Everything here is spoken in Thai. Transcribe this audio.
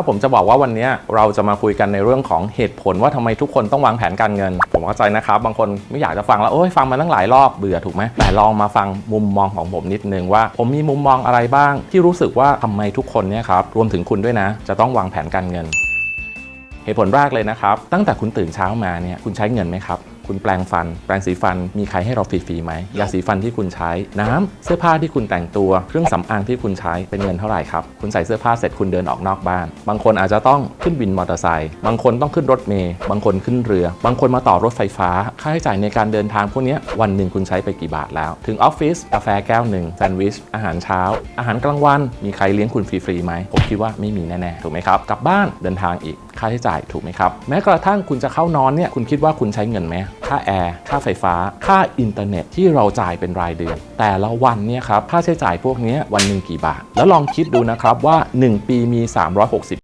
าผมจะบอกว่าวันนี้เราจะมาคุยกันในเรื่องของเหตุผลว่าทำไมทุกคนต้องวางแผนการเงิน ผมเข้าใจนะครับ บางคนไม่อยากจะฟังแล้วโอ้ยฟังมาตั้งหลายรอบเบื่อถูกไหมแต่ลองมาฟังมุมมองของผมนิดนึงว่า ผมมีมุมมองอะไรบ้าง ที่รู้สึกว่าทำไมทุกคนเนี่ยครับรวมถึงคุณด้วยนะ จะต้องวางแผนการเงิน ตุผลแรกเลยนะครับ ตั้งแต่คุณตื่นเช้ามาเนี่ยคุณใช้เงินไหมครับ คุณแปลงฟัน แปรงสีฟันมีใครให้เราฟรีๆไหมยาสีฟันที่คุณใช้น้ำเสื้อผ้าที่คุณแต่งตัว เครื่องสำอางที่คุณใช้เป็นเงินเท่าไหร่ครับ คุณใส่เสื้อผ้าเสร็จคุณเดินออกนอกบ้าน บางคนอาจจะต้องขึ้นวินมอเตอร์ไซค์บางคนต้องขึ้นรถเมล์บางคนขึ้นเรือ บางคนมาต่อรถไฟฟ้า ค่าใช้จ่ายในการเดินทางพวกเนี้ยวันหนึ่งคุณใช้ไปกี่บาทแล้ว ถึงออฟฟิศกาแฟแก้วหนึ่งแซนด์วิชอาหารเช้า อาหารกลางวัน มีใครเลี้ยงคุณฟรีๆไหมผมคิดว่าไม่มีแน่ๆถูกไหมครับกลับบ้านเดินทางอีก ค่าใช้จ่ายถูกไหมครับ แม้กระทั่งคุณจะเข้านอนเนี่ยคุณคิดว่าคุณใช้เงินไหมค่าแอร์ค่าไฟฟ้า ค่าอินเทอร์เน็ตที่เราจ่ายเป็นรายเดือน แต่ละวันเนี่ยครับค่าใช้จ่ายพวกนี้วันหนึ่งกี่บาท แล้วลองคิดดูนะครับว่า 1 ปีมี 360